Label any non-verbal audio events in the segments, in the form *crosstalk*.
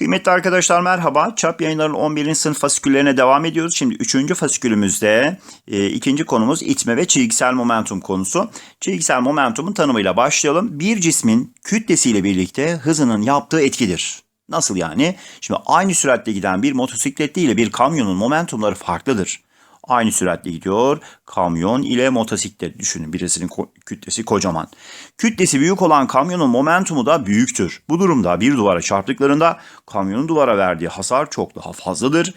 Kıymetli arkadaşlar merhaba. Çap yayınlarının 11. sınıf fasiküllerine devam ediyoruz. Şimdi 3. fasikülümüzde e, ikinci konumuz itme ve çizgisel momentum konusu. Çizgisel momentumun tanımıyla başlayalım. Bir cismin kütlesiyle birlikte hızının yaptığı etkidir. Nasıl yani? Şimdi aynı süratle giden bir motosikletli ile bir kamyonun momentumları farklıdır. Aynı süratle gidiyor. Kamyon ile motosiklet düşünün. Birisinin kütlesi kocaman. Kütlesi büyük olan kamyonun momentumu da büyüktür. Bu durumda bir duvara çarptıklarında kamyonun duvara verdiği hasar çok daha fazladır.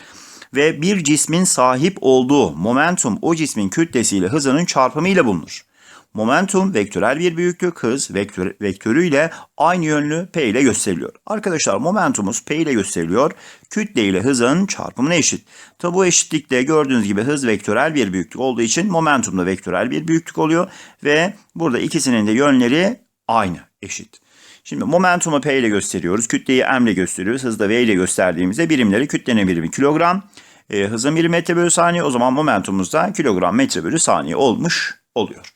Ve bir cismin sahip olduğu momentum o cismin kütlesiyle hızının çarpımı ile bulunur. Momentum vektörel bir büyüklük, hız vektör, vektörüyle aynı yönlü P ile gösteriliyor. Arkadaşlar momentumumuz P ile gösteriliyor. Kütle ile hızın çarpımına eşit. Tabi bu eşitlikte gördüğünüz gibi hız vektörel bir büyüklük olduğu için momentum da vektörel bir büyüklük oluyor. Ve burada ikisinin de yönleri aynı, eşit. Şimdi momentumu P ile gösteriyoruz. Kütleyi M ile gösteriyoruz. Hızı da V ile gösterdiğimizde birimleri kütlenin birimi kilogram. E, hızın birimi metre bölü saniye. O zaman momentumumuz da kilogram metre bölü saniye olmuş oluyor.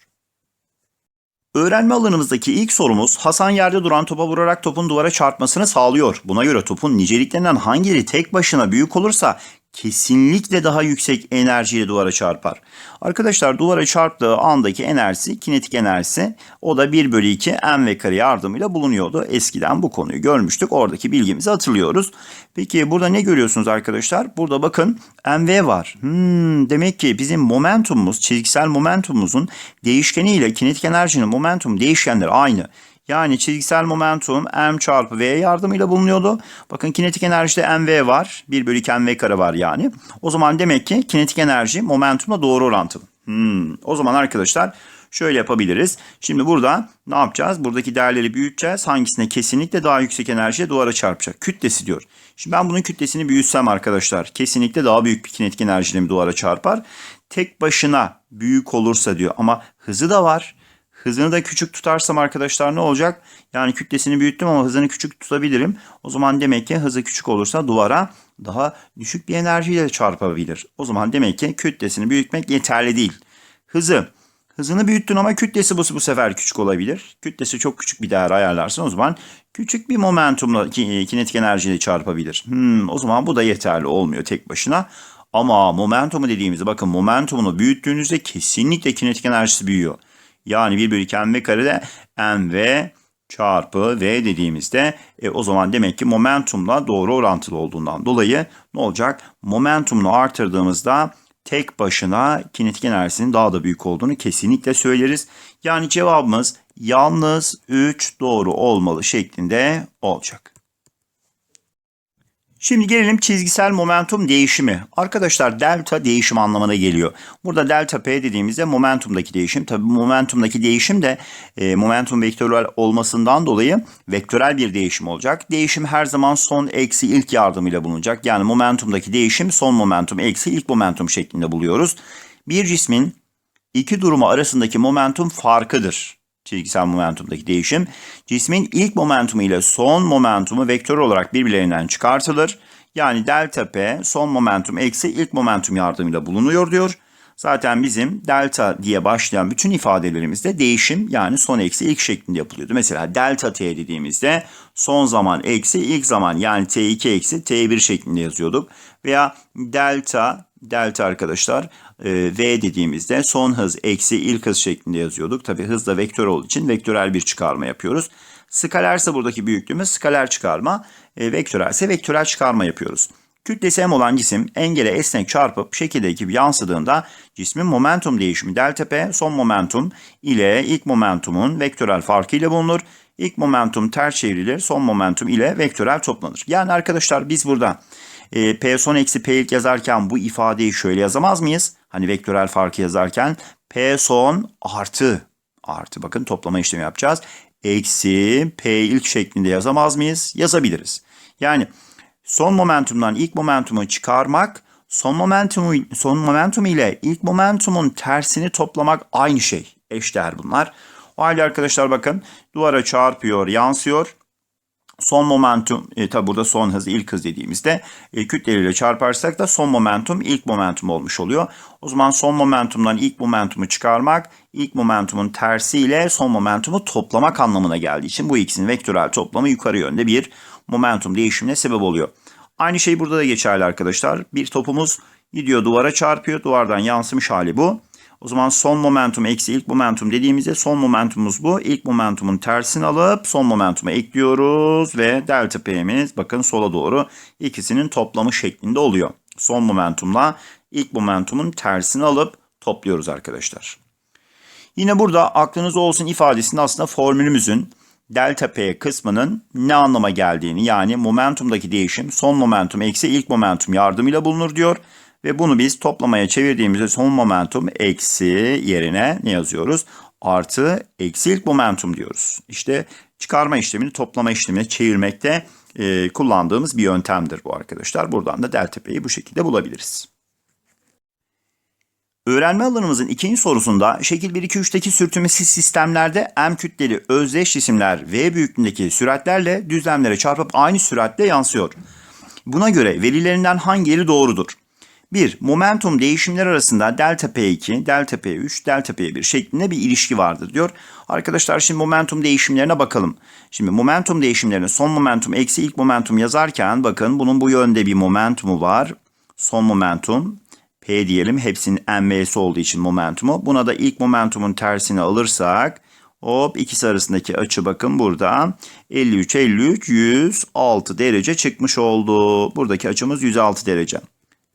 Öğrenme alanımızdaki ilk sorumuz Hasan yerde duran topa vurarak topun duvara çarpmasını sağlıyor. Buna göre topun niceliklerinden hangileri tek başına büyük olursa kesinlikle daha yüksek enerjiyle duvara çarpar. Arkadaşlar duvara çarptığı andaki enerjisi, kinetik enerjisi o da 1 bölü 2 m ve kare yardımıyla bulunuyordu. Eskiden bu konuyu görmüştük. Oradaki bilgimizi hatırlıyoruz. Peki burada ne görüyorsunuz arkadaşlar? Burada bakın mv var. Hmm, demek ki bizim momentumumuz, çizgisel momentumumuzun değişkeniyle kinetik enerjinin momentum değişkenleri aynı. Yani çizgisel momentum m çarpı v yardımıyla bulunuyordu. Bakın kinetik enerjide mv var. 1 bölü 2 mv kare var yani. O zaman demek ki kinetik enerji momentumla doğru orantılı. Hmm. O zaman arkadaşlar şöyle yapabiliriz. Şimdi burada ne yapacağız? Buradaki değerleri büyüteceğiz. Hangisine kesinlikle daha yüksek enerjiye duvara çarpacak? Kütlesi diyor. Şimdi ben bunun kütlesini büyütsem arkadaşlar kesinlikle daha büyük bir kinetik enerjiyle mi duvara çarpar? Tek başına büyük olursa diyor ama hızı da var. Hızını da küçük tutarsam arkadaşlar ne olacak? Yani kütlesini büyüttüm ama hızını küçük tutabilirim. O zaman demek ki hızı küçük olursa duvara daha düşük bir enerjiyle çarpabilir. O zaman demek ki kütlesini büyütmek yeterli değil. Hızı. Hızını büyüttün ama kütlesi bu, bu sefer küçük olabilir. Kütlesi çok küçük bir değer ayarlarsın o zaman küçük bir momentumla ki- kinetik enerjiyle çarpabilir. Hmm, o zaman bu da yeterli olmuyor tek başına. Ama momentumu dediğimizde bakın momentumunu büyüttüğünüzde kesinlikle kinetik enerjisi büyüyor. Yani 1 bölü 2 mv karede mv çarpı v dediğimizde e, o zaman demek ki momentumla doğru orantılı olduğundan dolayı ne olacak? Momentumunu artırdığımızda tek başına kinetik enerjisinin daha da büyük olduğunu kesinlikle söyleriz. Yani cevabımız yalnız 3 doğru olmalı şeklinde olacak. Şimdi gelelim çizgisel momentum değişimi. Arkadaşlar delta değişim anlamına geliyor. Burada delta P dediğimizde momentumdaki değişim. Tabii momentumdaki değişim de e, momentum vektörel olmasından dolayı vektörel bir değişim olacak. Değişim her zaman son eksi ilk yardımıyla bulunacak. Yani momentumdaki değişim son momentum eksi ilk momentum şeklinde buluyoruz. Bir cismin iki durumu arasındaki momentum farkıdır çizgisel momentumdaki değişim cismin ilk momentumu ile son momentumu vektör olarak birbirlerinden çıkartılır. Yani delta P son momentum eksi ilk momentum yardımıyla bulunuyor diyor. Zaten bizim delta diye başlayan bütün ifadelerimizde değişim yani son eksi ilk şeklinde yapılıyordu. Mesela delta T dediğimizde son zaman eksi ilk zaman yani T2 eksi T1 şeklinde yazıyorduk. Veya delta delta arkadaşlar e, V dediğimizde son hız eksi ilk hız şeklinde yazıyorduk. Tabi hız da vektör olduğu için vektörel bir çıkarma yapıyoruz. Skalerse buradaki büyüklüğümüz skaler çıkarma, e, vektörelse vektörel çıkarma yapıyoruz. Kütlesi m olan cisim engele esnek çarpıp şekildeki gibi yansıdığında cismin momentum değişimi delta p son momentum ile ilk momentumun vektörel farkı ile bulunur. İlk momentum ters çevrilir, son momentum ile vektörel toplanır. Yani arkadaşlar biz burada e, P son eksi P ilk yazarken bu ifadeyi şöyle yazamaz mıyız? Hani vektörel farkı yazarken P son artı artı bakın toplama işlemi yapacağız. Eksi P ilk şeklinde yazamaz mıyız? Yazabiliriz. Yani son momentumdan ilk momentumu çıkarmak son momentumu son momentum ile ilk momentumun tersini toplamak aynı şey. Eşdeğer bunlar. O halde arkadaşlar bakın duvara çarpıyor, yansıyor. Son momentum, e, tabi burada son hız, ilk hız dediğimizde e, kütleleriyle çarparsak da son momentum ilk momentum olmuş oluyor. O zaman son momentumdan ilk momentumu çıkarmak, ilk momentumun tersiyle son momentumu toplamak anlamına geldiği için bu ikisinin vektörel toplamı yukarı yönde bir momentum değişimine sebep oluyor. Aynı şey burada da geçerli arkadaşlar. Bir topumuz gidiyor duvara çarpıyor. Duvardan yansımış hali bu. O zaman son momentum eksi ilk momentum dediğimizde son momentumumuz bu. İlk momentumun tersini alıp son momentumu ekliyoruz ve delta p'miz bakın sola doğru ikisinin toplamı şeklinde oluyor. Son momentumla ilk momentumun tersini alıp topluyoruz arkadaşlar. Yine burada aklınız olsun ifadesinde aslında formülümüzün delta p kısmının ne anlama geldiğini yani momentumdaki değişim son momentum eksi ilk momentum yardımıyla bulunur diyor. Ve bunu biz toplamaya çevirdiğimizde son momentum eksi yerine ne yazıyoruz? Artı eksi ilk momentum diyoruz. İşte çıkarma işlemini toplama işlemine çevirmekte e, kullandığımız bir yöntemdir bu arkadaşlar. Buradan da delta p'yi bu şekilde bulabiliriz. Öğrenme alanımızın ikinci sorusunda şekil 1-2-3'teki sürtünmesi sistemlerde m kütleli özdeş cisimler v büyüklüğündeki süratlerle düzlemlere çarpıp aynı süratle yansıyor. Buna göre verilerinden hangileri doğrudur? 1. Momentum değişimler arasında delta P2, delta P3, delta P1 şeklinde bir ilişki vardır diyor. Arkadaşlar şimdi momentum değişimlerine bakalım. Şimdi momentum değişimlerine son momentum eksi ilk momentum yazarken bakın bunun bu yönde bir momentumu var. Son momentum P diyelim hepsinin MV'si olduğu için momentumu. Buna da ilk momentumun tersini alırsak hop ikisi arasındaki açı bakın burada 53 53 106 derece çıkmış oldu. Buradaki açımız 106 derece.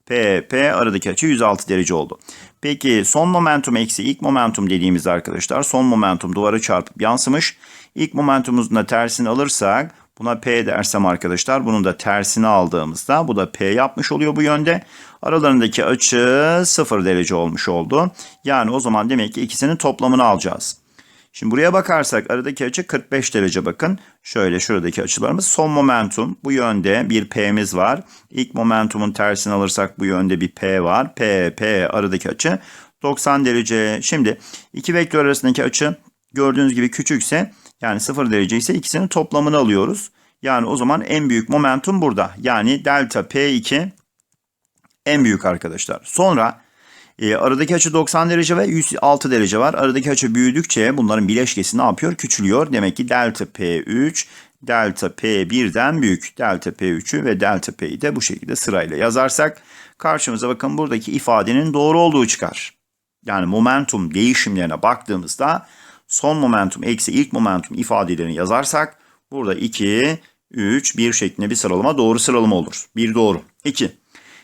P, P aradaki açı 106 derece oldu. Peki son momentum eksi ilk momentum dediğimiz arkadaşlar son momentum duvara çarpıp yansımış. İlk momentumumuzun da tersini alırsak buna P dersem arkadaşlar bunun da tersini aldığımızda bu da P yapmış oluyor bu yönde. Aralarındaki açı 0 derece olmuş oldu. Yani o zaman demek ki ikisinin toplamını alacağız. Şimdi buraya bakarsak aradaki açı 45 derece bakın. Şöyle şuradaki açılarımız son momentum. Bu yönde bir P'miz var. İlk momentumun tersini alırsak bu yönde bir P var. P, P aradaki açı 90 derece. Şimdi iki vektör arasındaki açı gördüğünüz gibi küçükse yani 0 derece ise ikisinin toplamını alıyoruz. Yani o zaman en büyük momentum burada. Yani delta P2 en büyük arkadaşlar. Sonra e, aradaki açı 90 derece ve 106 derece var. Aradaki açı büyüdükçe bunların bileşkesi ne yapıyor? Küçülüyor. Demek ki delta P3 delta P1'den büyük. Delta P3'ü ve delta P'yi de bu şekilde sırayla yazarsak karşımıza bakın buradaki ifadenin doğru olduğu çıkar. Yani momentum değişimlerine baktığımızda son momentum eksi ilk momentum ifadelerini yazarsak burada 2, 3, 1 şeklinde bir sıralama doğru sıralama olur. 1 doğru. 2.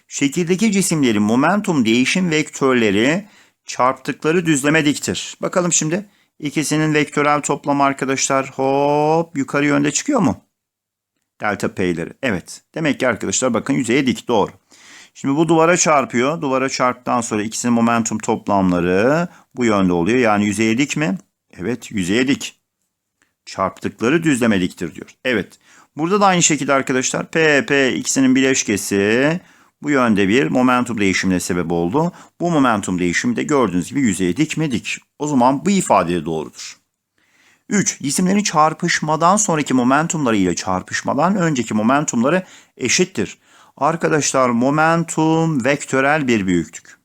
Şekildeki cisimlerin momentum değişim vektörleri çarptıkları düzleme diktir. Bakalım şimdi ikisinin vektörel toplamı arkadaşlar hop yukarı yönde çıkıyor mu? Delta P'leri. Evet. Demek ki arkadaşlar bakın yüzeye dik doğru. Şimdi bu duvara çarpıyor. Duvara çarptıktan sonra ikisinin momentum toplamları bu yönde oluyor. Yani yüzeye dik mi? Evet yüzeye dik. Çarptıkları düzleme diktir diyor. Evet. Burada da aynı şekilde arkadaşlar P, P ikisinin bileşkesi bu yönde bir momentum değişimine sebep oldu. Bu momentum değişimi de gördüğünüz gibi yüzeye dik mi dik. O zaman bu ifade doğrudur. 3. Cisimlerin çarpışmadan sonraki momentumları ile çarpışmadan önceki momentumları eşittir. Arkadaşlar momentum vektörel bir büyüklük.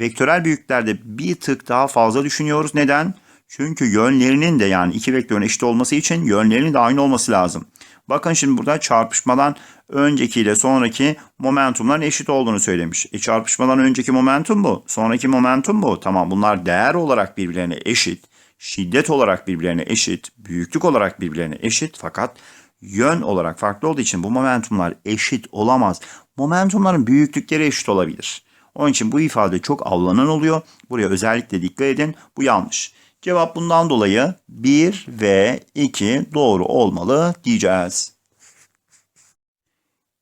Vektörel büyüklerde bir tık daha fazla düşünüyoruz. Neden? Çünkü yönlerinin de yani iki vektörün eşit olması için yönlerinin de aynı olması lazım. Bakın şimdi burada çarpışmadan önceki ile sonraki momentumların eşit olduğunu söylemiş. E çarpışmadan önceki momentum bu. Sonraki momentum bu. Tamam bunlar değer olarak birbirlerine eşit. Şiddet olarak birbirlerine eşit. Büyüklük olarak birbirlerine eşit. Fakat yön olarak farklı olduğu için bu momentumlar eşit olamaz. Momentumların büyüklükleri eşit olabilir. Onun için bu ifade çok avlanan oluyor. Buraya özellikle dikkat edin. Bu yanlış. Cevap bundan dolayı 1 ve 2 doğru olmalı diyeceğiz.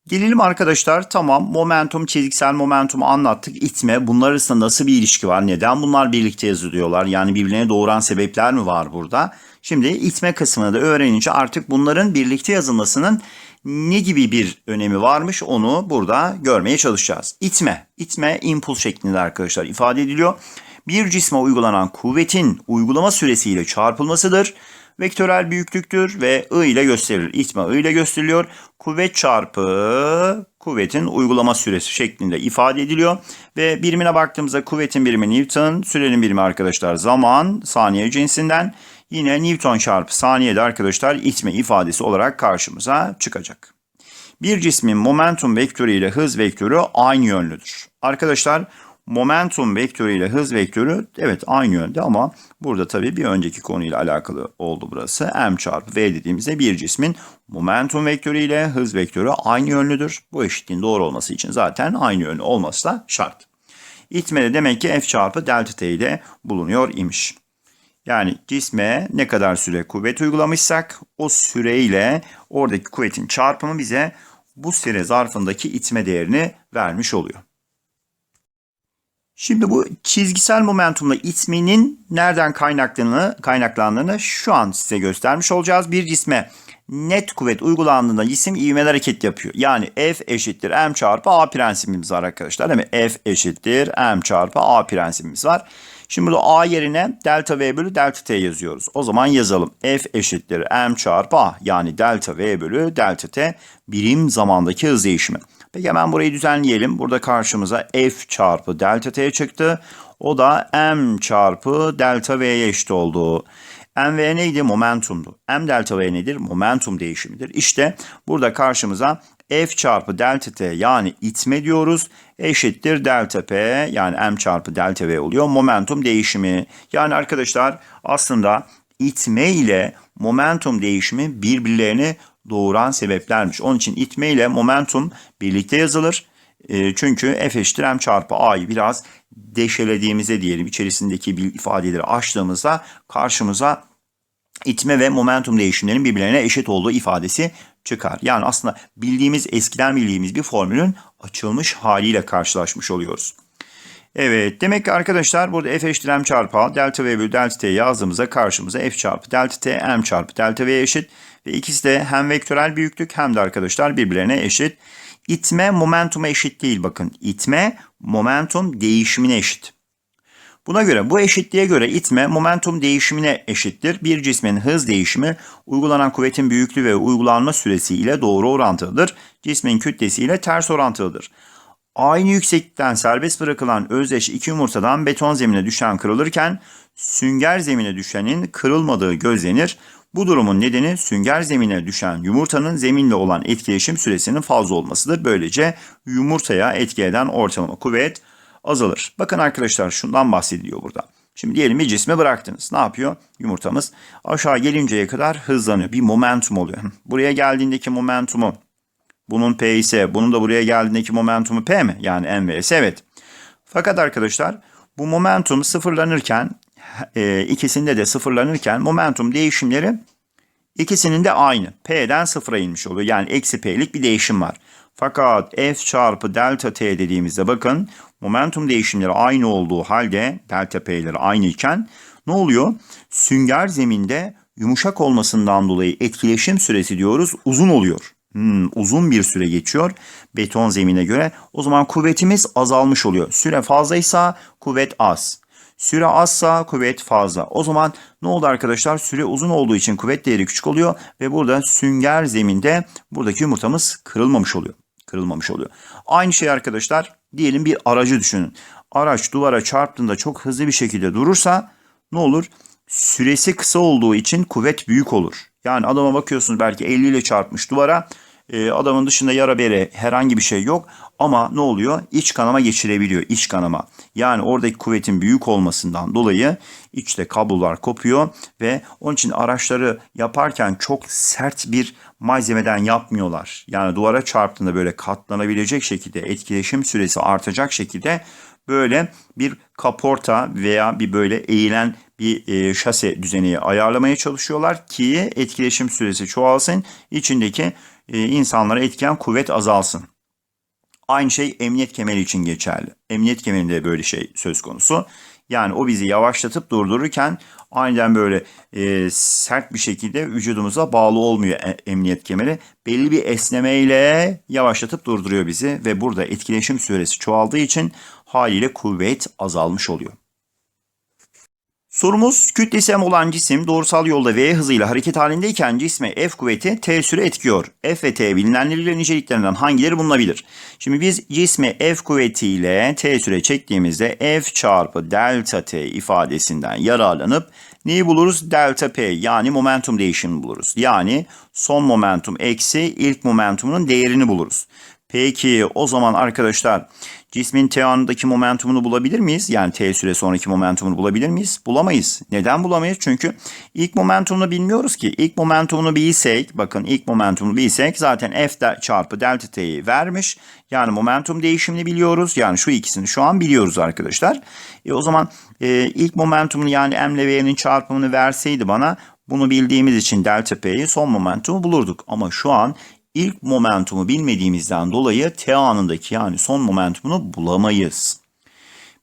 Gelelim arkadaşlar tamam momentum çizgisel momentumu anlattık itme bunlar arasında nasıl bir ilişki var neden bunlar birlikte yazılıyorlar yani birbirine doğuran sebepler mi var burada? Şimdi itme kısmını da öğrenince artık bunların birlikte yazılmasının ne gibi bir önemi varmış onu burada görmeye çalışacağız. İtme itme impuls şeklinde arkadaşlar ifade ediliyor. Bir cisme uygulanan kuvvetin uygulama süresiyle çarpılmasıdır vektörel büyüklüktür ve I ile gösterilir. İtme I ile gösteriliyor. Kuvvet çarpı kuvvetin uygulama süresi şeklinde ifade ediliyor. Ve birimine baktığımızda kuvvetin birimi Newton, sürenin birimi arkadaşlar zaman, saniye cinsinden. Yine Newton çarpı saniyede arkadaşlar itme ifadesi olarak karşımıza çıkacak. Bir cismin momentum vektörü ile hız vektörü aynı yönlüdür. Arkadaşlar momentum vektörü ile hız vektörü evet aynı yönde ama burada tabii bir önceki konuyla alakalı oldu burası. M çarpı V dediğimizde bir cismin momentum vektörü ile hız vektörü aynı yönlüdür. Bu eşitliğin doğru olması için zaten aynı yönlü olması da şart. İtme de demek ki F çarpı delta T ile bulunuyor imiş. Yani cisme ne kadar süre kuvvet uygulamışsak o süreyle oradaki kuvvetin çarpımı bize bu süre zarfındaki itme değerini vermiş oluyor. Şimdi bu çizgisel momentumla itmenin nereden kaynaklandığını, kaynaklandığını şu an size göstermiş olacağız. Bir cisme net kuvvet uygulandığında cisim ivmeli hareket yapıyor. Yani F eşittir M çarpı A prensibimiz var arkadaşlar değil mi? F eşittir M çarpı A prensibimiz var. Şimdi burada A yerine delta V bölü delta T yazıyoruz. O zaman yazalım. F eşittir M çarpı A yani delta V bölü delta T birim zamandaki hız değişimi. Peki hemen burayı düzenleyelim. Burada karşımıza F çarpı delta T çıktı. O da M çarpı delta V'ye eşit oldu. MV neydi? Momentumdu. M delta V nedir? Momentum değişimidir. İşte burada karşımıza F çarpı delta T yani itme diyoruz. Eşittir delta P yani M çarpı delta V oluyor. Momentum değişimi. Yani arkadaşlar aslında itme ile momentum değişimi birbirlerini doğuran sebeplermiş. Onun için itme ile momentum birlikte yazılır. E, çünkü F eşittir M çarpı A'yı biraz deşelediğimizde diyelim içerisindeki bir ifadeleri açtığımızda karşımıza itme ve momentum değişimlerinin birbirlerine eşit olduğu ifadesi çıkar. Yani aslında bildiğimiz eskiden bildiğimiz bir formülün açılmış haliyle karşılaşmış oluyoruz. Evet demek ki arkadaşlar burada f eşittir m çarpı a delta v bölü delta t yazdığımızda karşımıza f çarpı delta t m çarpı delta v eşit. Ve ikisi de hem vektörel büyüklük hem de arkadaşlar birbirlerine eşit. İtme momentuma eşit değil bakın. İtme momentum değişimine eşit. Buna göre bu eşitliğe göre itme momentum değişimine eşittir. Bir cismin hız değişimi uygulanan kuvvetin büyüklüğü ve uygulanma süresi ile doğru orantılıdır. Cismin kütlesi ile ters orantılıdır. Aynı yükseklikten serbest bırakılan özdeş iki yumurtadan beton zemine düşen kırılırken sünger zemine düşenin kırılmadığı gözlenir. Bu durumun nedeni sünger zemine düşen yumurtanın zeminle olan etkileşim süresinin fazla olmasıdır. Böylece yumurtaya etki eden ortalama kuvvet azalır. Bakın arkadaşlar şundan bahsediliyor burada. Şimdi diyelim bir cisme bıraktınız. Ne yapıyor? Yumurtamız aşağı gelinceye kadar hızlanıyor. Bir momentum oluyor. Buraya geldiğindeki momentumu bunun P ise bunun da buraya geldiğindeki momentumu P mi? Yani M ve evet. Fakat arkadaşlar bu momentum sıfırlanırken e, ikisinde de sıfırlanırken momentum değişimleri ikisinin de aynı. P'den sıfıra inmiş oluyor. Yani eksi P'lik bir değişim var. Fakat F çarpı delta T dediğimizde bakın momentum değişimleri aynı olduğu halde delta P'leri aynı iken ne oluyor? Sünger zeminde yumuşak olmasından dolayı etkileşim süresi diyoruz uzun oluyor. Hmm, uzun bir süre geçiyor beton zemine göre. O zaman kuvvetimiz azalmış oluyor. Süre fazlaysa kuvvet az. Süre azsa kuvvet fazla. O zaman ne oldu arkadaşlar? Süre uzun olduğu için kuvvet değeri küçük oluyor ve burada sünger zeminde buradaki yumurtamız kırılmamış oluyor. Kırılmamış oluyor. Aynı şey arkadaşlar diyelim bir aracı düşünün. Araç duvara çarptığında çok hızlı bir şekilde durursa ne olur? Süresi kısa olduğu için kuvvet büyük olur. Yani adama bakıyorsunuz belki 50 ile çarpmış duvara. E, adamın dışında yara bere herhangi bir şey yok. Ama ne oluyor? İç kanama geçirebiliyor. İç kanama. Yani oradaki kuvvetin büyük olmasından dolayı içte kablolar kopuyor ve onun için araçları yaparken çok sert bir malzemeden yapmıyorlar. Yani duvara çarptığında böyle katlanabilecek şekilde etkileşim süresi artacak şekilde böyle bir kaporta veya bir böyle eğilen bir e, şase düzeni ayarlamaya çalışıyorlar ki etkileşim süresi çoğalsın, içindeki insanlara etkileyen kuvvet azalsın. Aynı şey emniyet kemeri için geçerli. Emniyet kemerinde böyle şey söz konusu. Yani o bizi yavaşlatıp durdururken aniden böyle e, sert bir şekilde vücudumuza bağlı olmuyor e, emniyet kemeri. Belli bir esnemeyle yavaşlatıp durduruyor bizi ve burada etkileşim süresi çoğaldığı için haliyle kuvvet azalmış oluyor. Sorumuz kütlesi m olan cisim doğrusal yolda v hızıyla hareket halindeyken cisme f kuvveti t süre etkiyor. F ve t bilinenleriyle niceliklerinden hangileri bulunabilir? Şimdi biz cisme f kuvvetiyle t süre çektiğimizde f çarpı delta t ifadesinden yararlanıp neyi buluruz? Delta p yani momentum değişimini buluruz. Yani son momentum eksi ilk momentumunun değerini buluruz. Peki o zaman arkadaşlar cismin t anındaki momentumunu bulabilir miyiz? Yani t süre sonraki momentumunu bulabilir miyiz? Bulamayız. Neden bulamayız? Çünkü ilk momentumunu bilmiyoruz ki. İlk momentumunu bilsek, bakın ilk momentumunu bilsek zaten f de çarpı delta t'yi vermiş. Yani momentum değişimini biliyoruz. Yani şu ikisini şu an biliyoruz arkadaşlar. E o zaman e, ilk momentumunu yani m ile v'nin çarpımını verseydi bana bunu bildiğimiz için delta p'yi son momentumu bulurduk. Ama şu an ilk momentumu bilmediğimizden dolayı t anındaki yani son momentumunu bulamayız.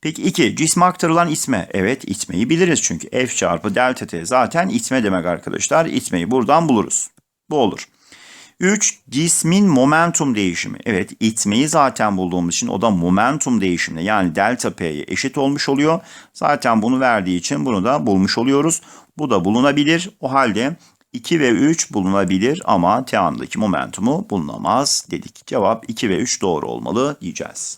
Peki 2. Cisme aktarılan itme. Evet itmeyi biliriz çünkü F çarpı delta T zaten itme demek arkadaşlar. İtmeyi buradan buluruz. Bu olur. 3. Cismin momentum değişimi. Evet itmeyi zaten bulduğumuz için o da momentum değişimine yani delta P'ye eşit olmuş oluyor. Zaten bunu verdiği için bunu da bulmuş oluyoruz. Bu da bulunabilir. O halde 2 ve 3 bulunabilir ama t momentumu bulunamaz dedik. Cevap 2 ve 3 doğru olmalı diyeceğiz.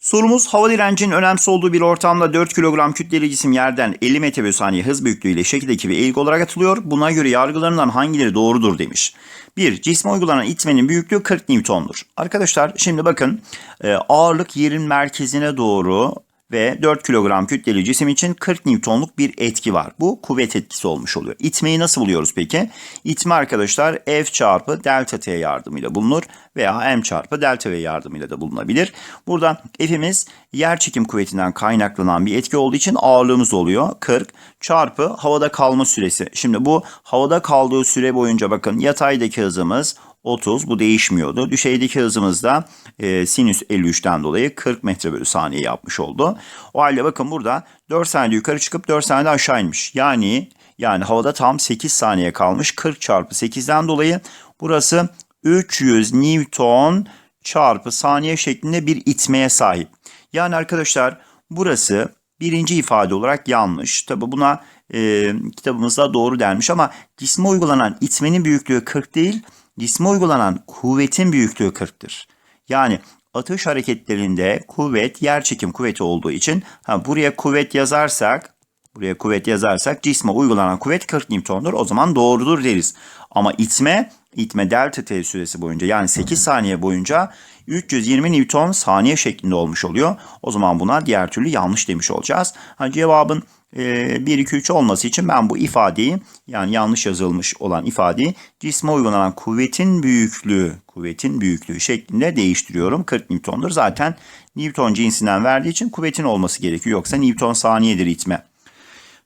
Sorumuz hava direncinin önemsiz olduğu bir ortamda 4 kilogram kütleli cisim yerden 50 metre bölü saniye hız büyüklüğüyle şekil ekibi eğik olarak atılıyor. Buna göre yargılarından hangileri doğrudur demiş. 1. Cisme uygulanan itmenin büyüklüğü 40 Newton'dur. Arkadaşlar şimdi bakın e, ağırlık yerin merkezine doğru ve 4 kilogram kütleli cisim için 40 Newton'luk bir etki var. Bu kuvvet etkisi olmuş oluyor. İtmeyi nasıl buluyoruz peki? İtme arkadaşlar F çarpı delta T yardımıyla bulunur veya M çarpı delta V yardımıyla da bulunabilir. Burada F'imiz yer çekim kuvvetinden kaynaklanan bir etki olduğu için ağırlığımız oluyor. 40 çarpı havada kalma süresi. Şimdi bu havada kaldığı süre boyunca bakın yataydaki hızımız 30 bu değişmiyordu. Düşeydeki hızımız da e, sinüs 53'ten dolayı 40 metre bölü saniye yapmış oldu. O halde bakın burada 4 saniyede yukarı çıkıp 4 saniyede aşağı inmiş. Yani yani havada tam 8 saniye kalmış. 40 çarpı 8'den dolayı burası 300 Newton çarpı saniye şeklinde bir itmeye sahip. Yani arkadaşlar burası birinci ifade olarak yanlış. Tabi buna e, kitabımızda doğru denmiş ama cisme uygulanan itmenin büyüklüğü 40 değil cisme uygulanan kuvvetin büyüklüğü 40'tır. Yani atış hareketlerinde kuvvet yer çekim kuvveti olduğu için ha, buraya kuvvet yazarsak buraya kuvvet yazarsak cisme uygulanan kuvvet 40 Newton'dur. O zaman doğrudur deriz. Ama itme itme delta t süresi boyunca yani 8 saniye boyunca 320 Newton saniye şeklinde olmuş oluyor. O zaman buna diğer türlü yanlış demiş olacağız. Ha, cevabın 1, 2, 3 olması için ben bu ifadeyi yani yanlış yazılmış olan ifadeyi cisme uygulanan kuvvetin büyüklüğü, kuvvetin büyüklüğü şeklinde değiştiriyorum. 40 Newton'dur. Zaten Newton cinsinden verdiği için kuvvetin olması gerekiyor. Yoksa Newton saniyedir itme.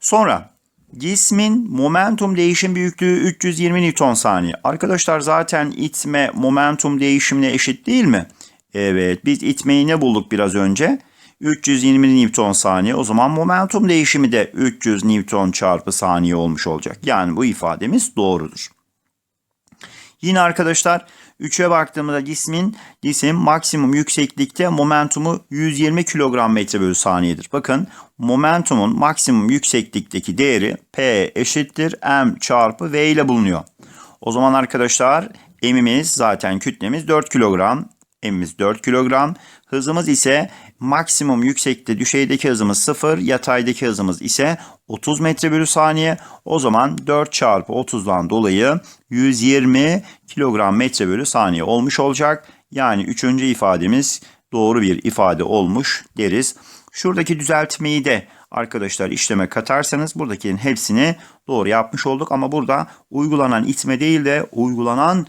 Sonra cismin momentum değişim büyüklüğü 320 Newton saniye. Arkadaşlar zaten itme momentum değişimine eşit değil mi? Evet biz itmeyi ne bulduk biraz önce? 320 Newton saniye. O zaman momentum değişimi de 300 Newton çarpı saniye olmuş olacak. Yani bu ifademiz doğrudur. Yine arkadaşlar 3'e baktığımızda cismin cisim maksimum yükseklikte momentumu 120 kilogram metre bölü saniyedir. Bakın momentumun maksimum yükseklikteki değeri P eşittir M çarpı V ile bulunuyor. O zaman arkadaşlar emimiz zaten kütlemiz 4 kilogram. Emimiz 4 kilogram. Hızımız ise maksimum yüksekte düşeydeki hızımız 0, yataydaki hızımız ise 30 metre bölü saniye. O zaman 4 çarpı 30'dan dolayı 120 kilogram metre bölü saniye olmuş olacak. Yani üçüncü ifademiz doğru bir ifade olmuş deriz. Şuradaki düzeltmeyi de arkadaşlar işleme katarsanız buradakilerin hepsini doğru yapmış olduk. Ama burada uygulanan itme değil de uygulanan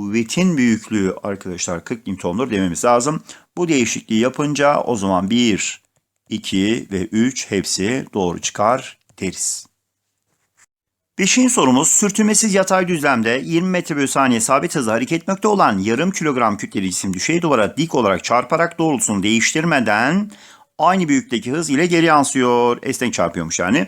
kuvvetin büyüklüğü arkadaşlar 40 Newton'dur dememiz lazım. Bu değişikliği yapınca o zaman 1, 2 ve 3 hepsi doğru çıkar deriz. Beşinci sorumuz sürtünmesiz yatay düzlemde 20 metre bölü saniye sabit hızla hareket etmekte olan yarım kilogram kütleli cisim düşey duvara dik olarak çarparak doğrultusunu değiştirmeden aynı büyüklükteki hız ile geri yansıyor. Esnek çarpıyormuş yani.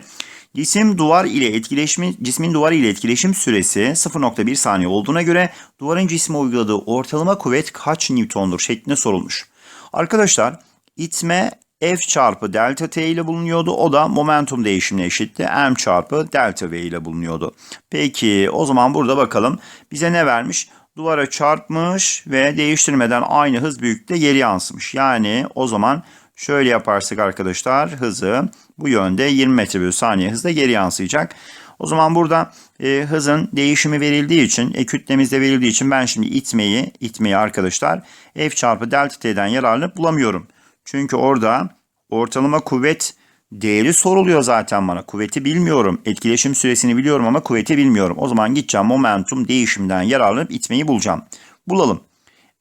Cisim duvar ile etkileşim cismin duvar ile etkileşim süresi 0.1 saniye olduğuna göre duvarın cisme uyguladığı ortalama kuvvet kaç Newton'dur şeklinde sorulmuş. Arkadaşlar itme F çarpı delta T ile bulunuyordu. O da momentum değişimine eşitti. M çarpı delta V ile bulunuyordu. Peki o zaman burada bakalım bize ne vermiş? Duvara çarpmış ve değiştirmeden aynı hız büyüklükte geri yansımış. Yani o zaman şöyle yaparsak arkadaşlar hızı bu yönde 20 metre bölü saniye hızla geri yansıyacak. O zaman burada e, hızın değişimi verildiği için, e, kütlemizde verildiği için ben şimdi itmeyi, itmeyi arkadaşlar F çarpı delta T'den yararlanıp bulamıyorum. Çünkü orada ortalama kuvvet değeri soruluyor zaten bana. Kuvveti bilmiyorum. Etkileşim süresini biliyorum ama kuvveti bilmiyorum. O zaman gideceğim momentum değişimden yararlanıp itmeyi bulacağım. Bulalım.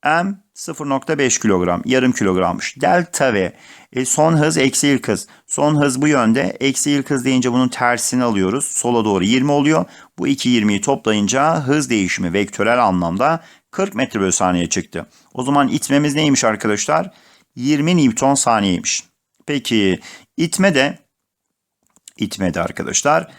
M 0.5 kilogram, yarım kilogrammış. Delta V e, son hız eksi ilk hız. Son hız bu yönde. Eksi ilk hız deyince bunun tersini alıyoruz. Sola doğru 20 oluyor. Bu iki 20'yi toplayınca hız değişimi vektörel anlamda 40 metre bölü saniye çıktı. O zaman itmemiz neymiş arkadaşlar? 20 Newton saniyeymiş. Peki itme de itme de arkadaşlar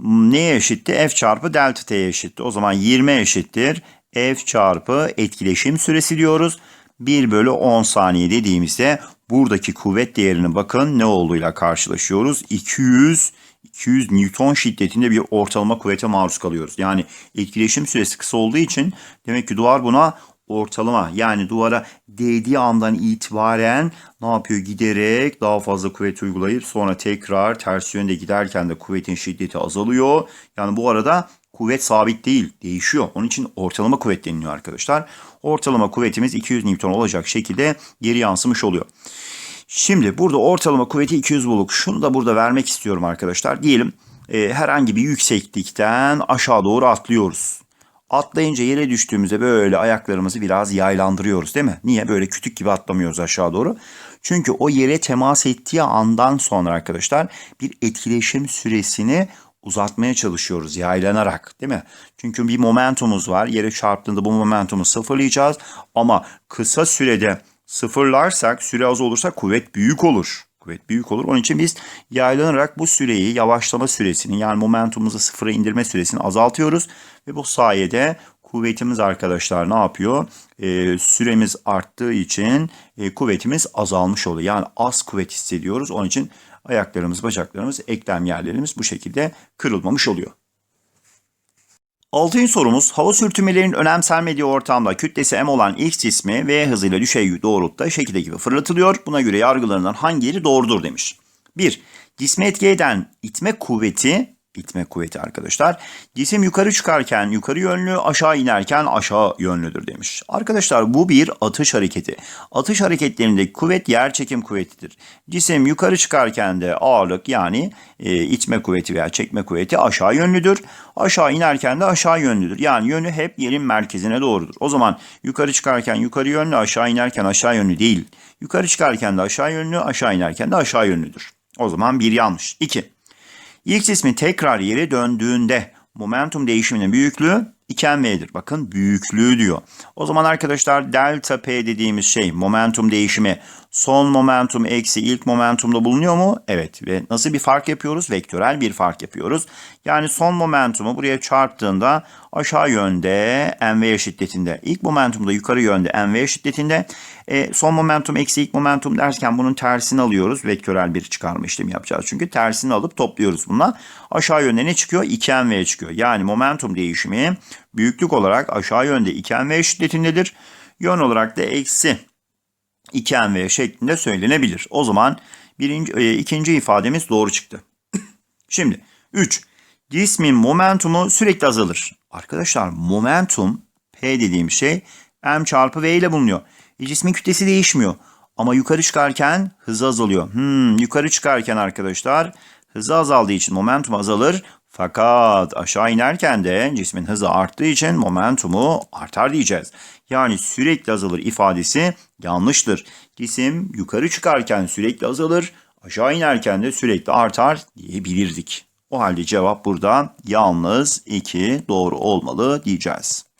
neye eşitti? F çarpı delta T'ye eşitti. O zaman 20 eşittir. F çarpı etkileşim süresi diyoruz. 1 bölü 10 saniye dediğimizde buradaki kuvvet değerini bakın ne olduğuyla karşılaşıyoruz. 200 200 Newton şiddetinde bir ortalama kuvvete maruz kalıyoruz. Yani etkileşim süresi kısa olduğu için demek ki duvar buna ortalama yani duvara değdiği andan itibaren ne yapıyor giderek daha fazla kuvvet uygulayıp sonra tekrar ters yönde giderken de kuvvetin şiddeti azalıyor. Yani bu arada kuvvet sabit değil değişiyor. Onun için ortalama kuvvet deniliyor arkadaşlar. Ortalama kuvvetimiz 200 Newton olacak şekilde geri yansımış oluyor. Şimdi burada ortalama kuvveti 200 bulduk. Şunu da burada vermek istiyorum arkadaşlar. Diyelim e, herhangi bir yükseklikten aşağı doğru atlıyoruz. Atlayınca yere düştüğümüzde böyle ayaklarımızı biraz yaylandırıyoruz değil mi? Niye? Böyle kütük gibi atlamıyoruz aşağı doğru. Çünkü o yere temas ettiği andan sonra arkadaşlar bir etkileşim süresini uzatmaya çalışıyoruz yaylanarak değil mi? Çünkü bir momentumumuz var. Yere çarptığında bu momentumu sıfırlayacağız. Ama kısa sürede sıfırlarsak, süre az olursa kuvvet büyük olur. Kuvvet büyük olur. Onun için biz yaylanarak bu süreyi, yavaşlama süresini yani momentumumuzu sıfıra indirme süresini azaltıyoruz. Ve bu sayede kuvvetimiz arkadaşlar ne yapıyor? Ee, süremiz arttığı için e, kuvvetimiz azalmış oluyor. Yani az kuvvet hissediyoruz. Onun için ayaklarımız, bacaklarımız, eklem yerlerimiz bu şekilde kırılmamış oluyor. Altıncı sorumuz hava sürtünmelerinin önemsenmediği ortamda kütlesi m olan x cismi v hızıyla düşey doğrultuda şekilde gibi fırlatılıyor. Buna göre yargılarından hangileri doğrudur demiş. 1. Cisme etki eden itme kuvveti itme kuvveti arkadaşlar. Cisim yukarı çıkarken yukarı yönlü, aşağı inerken aşağı yönlüdür demiş. Arkadaşlar bu bir atış hareketi. Atış hareketlerindeki kuvvet yer çekim kuvvetidir. Cisim yukarı çıkarken de ağırlık yani e, itme kuvveti veya çekme kuvveti aşağı yönlüdür. Aşağı inerken de aşağı yönlüdür. Yani yönü hep yerin merkezine doğrudur. O zaman yukarı çıkarken yukarı yönlü, aşağı inerken aşağı yönlü değil. Yukarı çıkarken de aşağı yönlü, aşağı inerken de aşağı yönlüdür. O zaman bir yanlış. 2. İlk cismin tekrar yere döndüğünde momentum değişiminin büyüklüğü 2mv'dir. Bakın büyüklüğü diyor. O zaman arkadaşlar delta p dediğimiz şey momentum değişimi son momentum eksi ilk momentumda bulunuyor mu? Evet ve nasıl bir fark yapıyoruz? Vektörel bir fark yapıyoruz. Yani son momentumu buraya çarptığında aşağı yönde mv şiddetinde. ilk momentumda yukarı yönde mv şiddetinde. E, son momentum eksi ilk momentum derken bunun tersini alıyoruz. Vektörel bir çıkarma işlemi yapacağız. Çünkü tersini alıp topluyoruz bununla. Aşağı yönde ne çıkıyor? 2mv çıkıyor. Yani momentum değişimi büyüklük olarak aşağı yönde 2mv şiddetindedir. Yön olarak da eksi 2mv şeklinde söylenebilir. O zaman birinci, e, ikinci ifademiz doğru çıktı. *clears throat* Şimdi 3. Cismin momentumu sürekli azalır. Arkadaşlar momentum P dediğim şey M çarpı V ile bulunuyor. E, cismin kütlesi değişmiyor. Ama yukarı çıkarken hızı azalıyor. Hmm, yukarı çıkarken arkadaşlar hızı azaldığı için momentum azalır. Fakat aşağı inerken de cismin hızı arttığı için momentumu artar diyeceğiz. Yani sürekli azalır ifadesi yanlıştır. Cisim yukarı çıkarken sürekli azalır, aşağı inerken de sürekli artar diyebilirdik. O halde cevap burada yalnız 2 doğru olmalı diyeceğiz.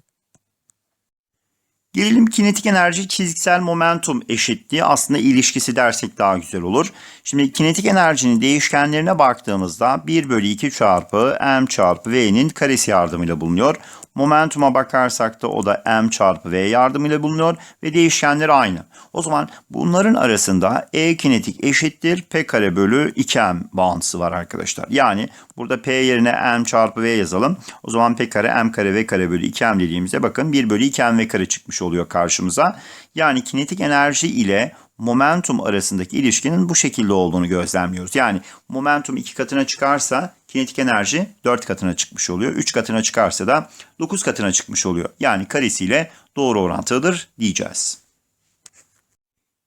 Gelelim kinetik enerji çizgisel momentum eşitliği aslında ilişkisi dersek daha güzel olur. Şimdi kinetik enerjinin değişkenlerine baktığımızda 1 bölü 2 çarpı m çarpı v'nin karesi yardımıyla bulunuyor. Momentuma bakarsak da o da m çarpı v yardımıyla bulunuyor ve değişkenler aynı. O zaman bunların arasında E kinetik eşittir P kare bölü 2m bağıntısı var arkadaşlar. Yani burada P yerine m çarpı v yazalım. O zaman P kare m kare v kare bölü 2m dediğimizde bakın 1 bölü 2m v kare çıkmış oluyor karşımıza. Yani kinetik enerji ile momentum arasındaki ilişkinin bu şekilde olduğunu gözlemliyoruz. Yani momentum iki katına çıkarsa kinetik enerji 4 katına çıkmış oluyor. 3 katına çıkarsa da 9 katına çıkmış oluyor. Yani karesiyle doğru orantılıdır diyeceğiz.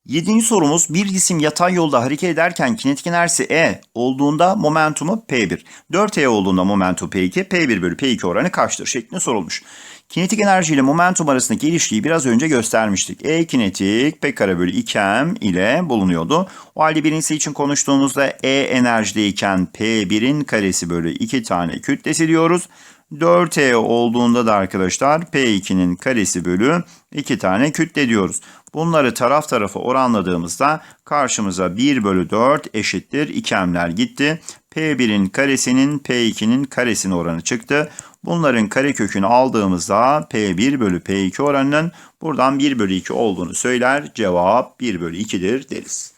Yedinci sorumuz bir cisim yatay yolda hareket ederken kinetik enerjisi E olduğunda momentumu P1. 4E olduğunda momentum P2, P1 bölü P2 oranı kaçtır şeklinde sorulmuş. Kinetik enerji ile momentum arasındaki ilişkiyi biraz önce göstermiştik. E kinetik P kare bölü 2M ile bulunuyordu. O halde birincisi için konuştuğumuzda E enerjideyken P1'in karesi bölü 2 tane kütlesi diyoruz. 4E olduğunda da arkadaşlar P2'nin karesi bölü 2 tane kütle diyoruz. Bunları taraf tarafa oranladığımızda karşımıza 1 bölü 4 eşittir ikemler gitti. P1'in karesinin P2'nin karesinin oranı çıktı. Bunların karekökünü aldığımızda P1 bölü P2 oranının buradan 1 bölü 2 olduğunu söyler. Cevap 1 bölü 2'dir deriz.